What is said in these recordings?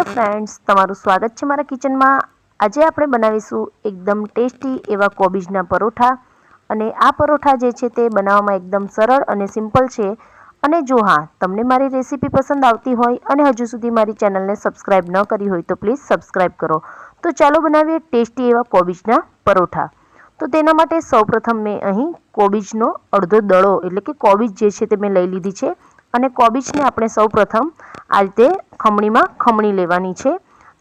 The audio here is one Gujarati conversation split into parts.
હેલો ફ્રેન્ડ્સ તમારું સ્વાગત છે મારા કિચનમાં. આજે આપણે બનાવીશું એકદમ ટેસ્ટી એવા કોબીજના પરોઠા. અને આ પરોઠા જે છે તે બનાવવામાં એકદમ સરળ અને સિમ્પલ છે. અને જો હા, તમને મારી રેસીપી પસંદ આવતી હોય અને હજુ સુધી મારી ચેનલને સબસ્ક્રાઇબ ન કરી હોય તો પ્લીઝ સબસ્ક્રાઇબ કરો. તો ચાલો બનાવીએ ટેસ્ટી એવા કોબીજના પરોઠા. તો તેના માટે સૌપ્રથમ મેં અહીં કોબીજનો અડધો દડો, એટલે કે કોબીજ જે છે તે મેં લઈ લીધી છે. અને કોબીજને આપણે સૌપ્રથમ આ રીતે ખમણીમાં ખમણી લેવાની છે.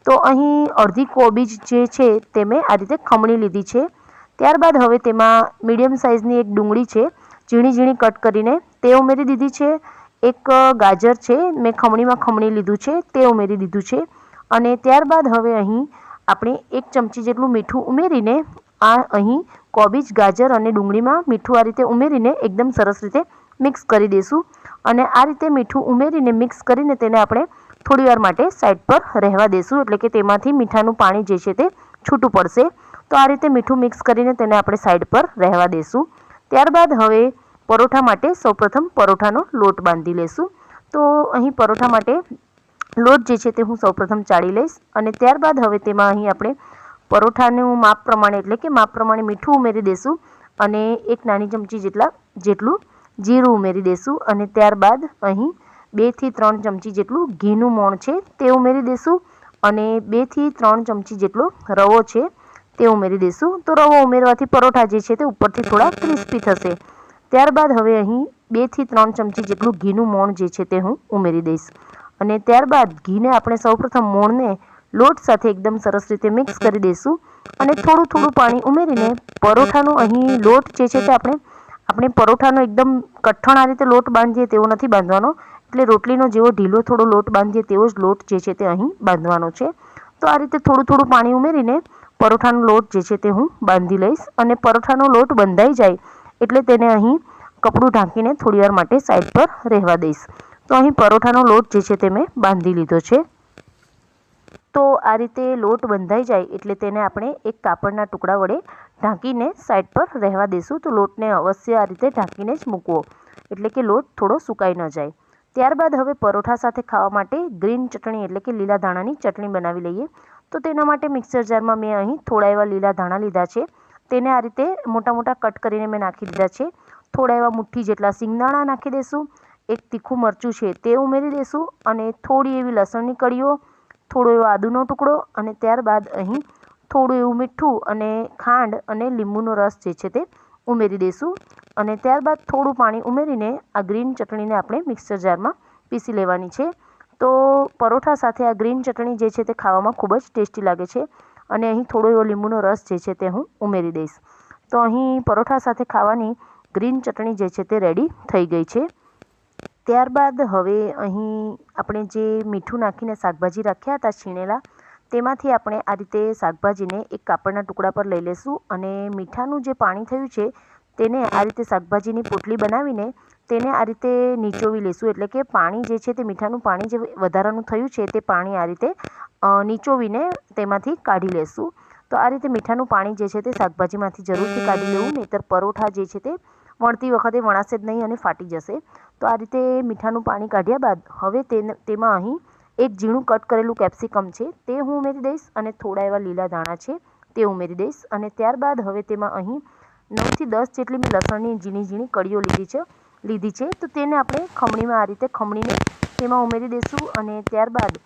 તો અહીં અડધી કોબીજ જે છે તે મેં આ રીતે ખમણી લીધી છે. ત્યારબાદ હવે તેમાં મીડિયમ સાઇઝની એક ડુંગળી છે, ઝીણી ઝીણી કટ કરીને તે ઉમેરી દીધી છે. એક ગાજર છે, મેં ખમણીમાં ખમણી લીધું છે, તે ઉમેરી દીધું છે. અને ત્યારબાદ હવે અહીં આપણે એક ચમચી જેટલું મીઠું ઉમેરીને આ અહીં કોબીજ, ગાજર અને ડુંગળીમાં મીઠું આ રીતે ઉમેરીને એકદમ સરસ રીતે મિક્સ કરી દઈશું. અને આ રીતે મીઠું ઉમેરીને મિક્સ કરીને તેને આપણે થોડીવાર માટે સાઈડ પર રહેવા દઈશું એટલે કે તેમાંથી મીઠાનું પાણી જે છે તે છૂટું પડશે. તો આ રીતે મીઠું મિક્સ કરીને તેને આપણે સાઈડ પર રહેવા દઈશું ત્યારબાદ હવે પરોઠા માટે સૌપ્રથમ પરોઠાનો લોટ બાંધી લઈશું તો અહીં પરોઠા માટે લોટ જે છે તે હું સૌપ્રથમ ચાળી લઈશ. અને ત્યારબાદ હવે તેમાં અહીં આપણે પરોઠાનું માપ પ્રમાણે એટલે કે માપ પ્રમાણે મીઠું ઉમેરી દઈશું અને એક નાની ચમચી જેટલા જેટલું જીરું ઉમેરી દઈશું અને ત્યારબાદ અહીં બેથી ત્રણ ચમચી જેટલું ઘીનું મોણ છે તે ઉમેરી દઈશું અને બેથી ત્રણ ચમચી જેટલો રવો છે તે ઉમેરી દઈશું તો રવો ઉમેરવાથી પરોઠા જે છે તે ઉપરથી થોડા ક્રિસ્પી થશે. ત્યારબાદ હવે અહીં બેથી ત્રણ ચમચી જેટલું ઘીનું મોણ જે છે તે હું ઉમેરી દઈશ. અને ત્યારબાદ ઘીને આપણે સૌપ્રથમ મોણને લોટ સાથે એકદમ સરસ રીતે મિક્સ કરી દઈશું અને થોડું થોડું પાણી ઉમેરીને પરોઠાનું અહીં લોટ જે છે તે આપણે આપણે પરોઠાનો એકદમ કઠણ આ રીતે લોટ બાંધીએ તેવો નથી બાંધવાનો. એટલે રોટલીનો જેવો ઢીલો થોડો લોટ બાંધીએ તેવો જ લોટ જે છે તે અહીં બાંધવાનો છે. તો આ રીતે થોડું થોડું પાણી ઉમેરીને પરોઠાનો લોટ જે છે તે હું બાંધી લઈશ અને પરોઠાનો લોટ બંધાઈ જાય એટલે તેને અહીં કપડું ઢાંકીને થોડીવાર માટે સાઈડ પર રહેવા દઈશ. તો અહીં પરોઠાનો લોટ જે છે તે મેં બાંધી લીધો છે. તો આ રીતે લોટ બંધાઈ જાય એટલે તેને આપણે એક કાપડના ટુકડા વડે ઢાંકીને સાઈડ પર રહેવા દઈશું તો લોટને અવશ્ય આ રીતે ઢાંકીને જ મૂકવો. એટલે કે લોટ થોડો સુકાઈ ન જાય. ત્યારબાદ હવે પરોઠા સાથે ખાવા માટે ગ્રીન ચટણી એટલે કે લીલા ધાણાની ચટણી બનાવી લઈએ. તો તેના માટે મિક્સર જારમાં મેં અહીં થોડા એવા લીલા ધાણા લીધા છે. તેને આ રીતે મોટા મોટા કટ કરીને મેં નાખી દીધા છે. થોડા એવા મુઠ્ઠી જેટલા સિંગદાણા નાખી દઈશું એક તીખું મરચું છે તે ઉમેરી દઈશું અને થોડી એવી લસણની કળીઓ, થોડો એવો આદુનો ટુકડો અને ત્યારબાદ અહીં થોડું એવું મીઠું અને ખાંડ અને લીંબુનો રસ જે છે તે ઉમેરી દઈશું અને ત્યારબાદ થોડું પાણી ઉમેરીને આ ગ્રીન ચટણીને આપણે મિક્સર જારમાં પીસી લેવાની છે. તો પરોઠા સાથે આ ગ્રીન ચટણી જે છે તે ખાવામાં ખૂબ જ ટેસ્ટી લાગે છે અને અહીં થોડો એવો લીંબુનો રસ જે છે તે હું ઉમેરી દઈશ. તો અહીં પરોઠા સાથે ખાવાની ગ્રીન ચટણી જે છે તે રેડી થઈ ગઈ છે. ત્યારબાદ હવે અહીં આપણે જે મીઠું નાખીને શાકભાજી રાખ્યા હતા છીણેલા તેમાંથી આપણે આ રીતે શાકભાજીને એક કાપડના ટુકડા પર લઈ લઈશું અને મીઠાનું જે પાણી થયું છે, તેને આ રીતે શાકભાજીની પોટલી બનાવીને તેને આ રીતે નીચોવી લઈશું એટલે કે પાણી જે છે તે મીઠાનું પાણી જે વધારાનું થયું છે તે પાણી આ રીતે નીચોવીને તેમાંથી કાઢી લેશું. તો આ રીતે મીઠાનું પાણી જે છે તે શાકભાજીમાંથી જરૂરથી કાઢી લેવું, નહીંતર પરોઠા જે છે તે વણતી વખતે વણાશે જ નહીં અને ફાટી જશે. તો આ રીતે મીઠાનું પાણી કાઢ્યા બાદ હવે તેમાં અહીં એક ઝીણું કટ કરેલું કેપ્સિકમ છે, તે હું ઉમેરી દઈશ અને થોડા એવા લીલા દાણા છે, તે ઉમેરી દઈશ અને ત્યારબાદ હવે તેમાં અહીં નવથી દસ જેટલી મેં લસણની ઝીણી ઝીણી કળીઓ લીધી છે લીધી છે, તો તેને આપણે ખમણીમાં આ રીતે ખમણીને તેમાં ઉમેરી દઈશું અને ત્યારબાદ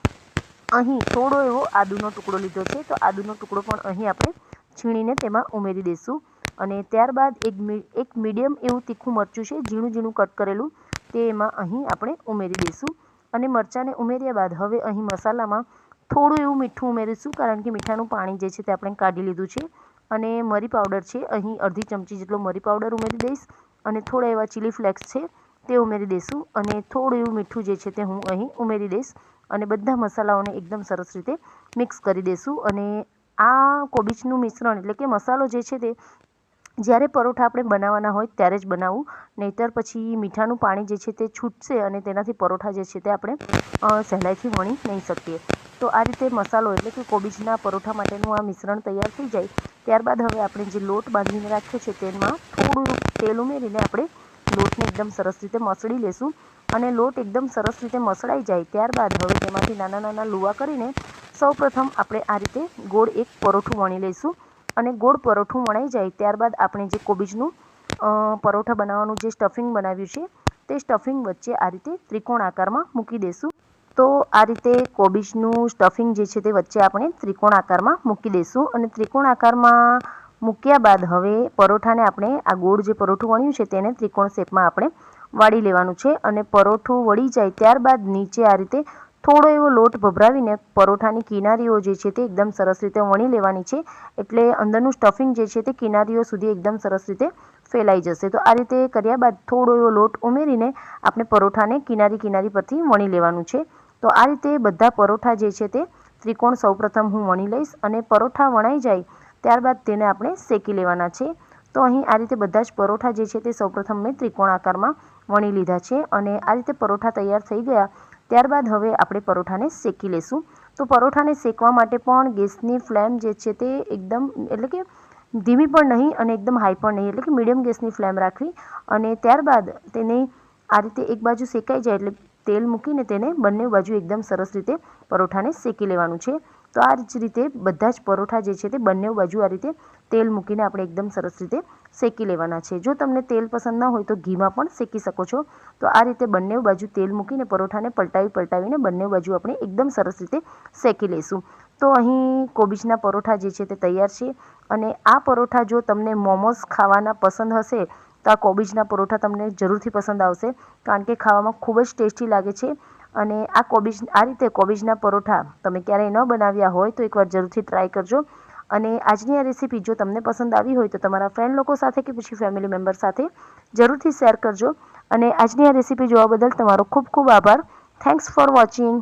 અહીં થોડો એવો આદુનો ટુકડો લીધો છે, તો આદુનો ટુકડો પણ અહીં આપણે છીણીને તેમાં ઉમેરી દઈશું અને ત્યારબાદ એક એક મીડિયમ એવું તીખું મરચું છે, ઝીણું ઝીણું કટ કરેલું, તે એમાં અહીં આપણે ઉમેરી દઈશું. અને મરચાંને ઉમેર્યા બાદ હવે અહીં મસાલામાં થોડું એવું મીઠું ઉમેરીશું, કારણ કે મીઠાનું પાણી જે છે તે આપણે કાઢી લીધું છે. અને મરી પાવડર છે, અહીં અડધી ચમચી જેટલો મરી પાવડર ઉમેરી દઈશ અને થોડા એવા ચીલી ફ્લેક્સ છે તે ઉમેરી દઈશું અને થોડું એવું મીઠું જે છે તે હું અહીં ઉમેરી દઈશ અને બધા મસાલાઓને એકદમ સરસ રીતે મિક્સ કરી દઈશું. અને આ કોબીજનું મિશ્રણ એટલે કે મસાલો જે છે તે જ્યારે પરોઠા આપણે બનાવવાના હોય ત્યારે જ બનાવવું નહીંતર પછી મીઠાનું પાણી જે છે તે છૂટશે અને તેનાથી પરોઠા જે છે તે આપણે સહેલાઈથી વણી નહીં શકીએ. તો આ રીતે મસાલો એટલે કે કોબીજના પરોઠા માટેનું આ મિશ્રણ તૈયાર થઈ જાય. ત્યારબાદ હવે આપણે જે લોટ બાંધીને રાખ્યો છે તેમાં થોડું તેલ ઉમેરીને આપણે લોટને એકદમ સરસ રીતે મસળી લેશું. અને લોટ એકદમ સરસ રીતે મસળાઈ જાય ત્યારબાદ હવે તેમાંથી નાના નાના લુવા કરીને સૌપ્રથમ આપણે આ રીતે ગોળ એક પરોઠું વણી લઈશું. અને ગોળ પરોઠું વણાઈ જાય ત્યારબાદ આપણે જે કોબીજનું પરોઠા બનાવવાનું જે સ્ટફિંગ બનાવ્યું છે, તે સ્ટફિંગ વચ્ચે આ રીતે ત્રિકોણ આકારમાં મૂકી દઈશું તો આ રીતે કોબીજનું સ્ટફિંગ જે છે તે વચ્ચે આપણે ત્રિકોણ આકારમાં મૂકી દઈશું અને ત્રિકોણ આકારમાં મૂક્યા બાદ હવે પરોઠાને આપણે આ ગોળ જે પરોઠું વણ્યું છે તેને ત્રિકોણ શેપમાં આપણે વાળી લેવાનું છે અને પરોઠું વળી જાય ત્યારબાદ નીચે આ રીતે થોડો એવો લોટ ભભરાવીને પરોઠાની કિનારીઓ જે છે તે એકદમ સરસ રીતે વણી લેવાની છે. એટલે અંદરનું સ્ટફિંગ જે છે તે કિનારીઓ સુધી એકદમ સરસ રીતે ફેલાઈ જશે. તો આ રીતે કર્યા બાદ થોડો એવો લોટ ઉમેરીને આપણે પરોઠાને કિનારી કિનારી પરથી વણી લેવાનું છે. તો આ રીતે બધા પરોઠા જે છે તે ત્રિકોણ સૌપ્રથમ હું વણી લઈશ અને પરોઠા વણાઈ જાય ત્યારબાદ તેને આપણે શેકી લેવાના છે. તો અહીં આ રીતે બધા જ પરોઠા જે છે તે સૌપ્રથમ મેં ત્રિકોણ આકારમાં વણી લીધા છે અને આ રીતે પરોઠા તૈયાર થઈ ગયા ત્યારબાદ હવે આપણે પરોઠાને શેકી લેશું. તો પરોઠાને શેકવા માટે પણ ગેસની ફ્લેમ જે છે તે એકદમ, એટલે કે ધીમી પણ નહીં અને એકદમ હાઈ પણ નહીં, એટલે કે મીડિયમ ગેસની ફ્લેમ રાખવી અને ત્યારબાદ તેને આ રીતે એક બાજુ શેકાઈ જાય એટલે તેલ મૂકીને તેને બંને બાજુ એકદમ સરસ રીતે પરોઠાને શેકી લેવાનું છે. તો આ જ રીતે બધા જ પરોઠા જે છે તે બંને બાજુ આ રીતે તેલ મૂકીને આપણે એકદમ સરસ રીતે શેકી લેવાના છે. જો તમને તેલ પસંદ ન હોય તો ઘીમાં પણ શેકી શકો છો. તો આ રીતે બંને બાજુ તેલ મૂકીને પરોઠાને પલટાવી પલટાવીને બંને બાજુ આપણે એકદમ સરસ રીતે શેકી લઈશું તો અહીં કોબીજના પરોઠા જે છે તે તૈયાર છે. અને આ પરોઠા જો તમને મોમોસ ખાવાના પસંદ હશે, તો આ કોબીજના પરોઠા તમને જરૂરથી પસંદ આવશે. કારણ કે ખાવામાં ખૂબ જ ટેસ્ટી લાગે છે. અને આ કોબીજ, આ રીતે કોબીજના પરોઠા તમે ક્યારેય ન બનાવ્યા હોય તો એકવાર જરૂરથી ટ્રાય કરજો. અને આજની આ રેસીપી જો તમને પસંદ આવી હોય તો તમારા ફ્રેન્ડ લોકો સાથે કે પછી ફેમિલી મેમ્બર સાથે જરૂરથી શેર કરજો. અને આજની આ રેસીપી જોવા બદલ તમારો ખૂબ ખૂબ આભાર. Thanks for watching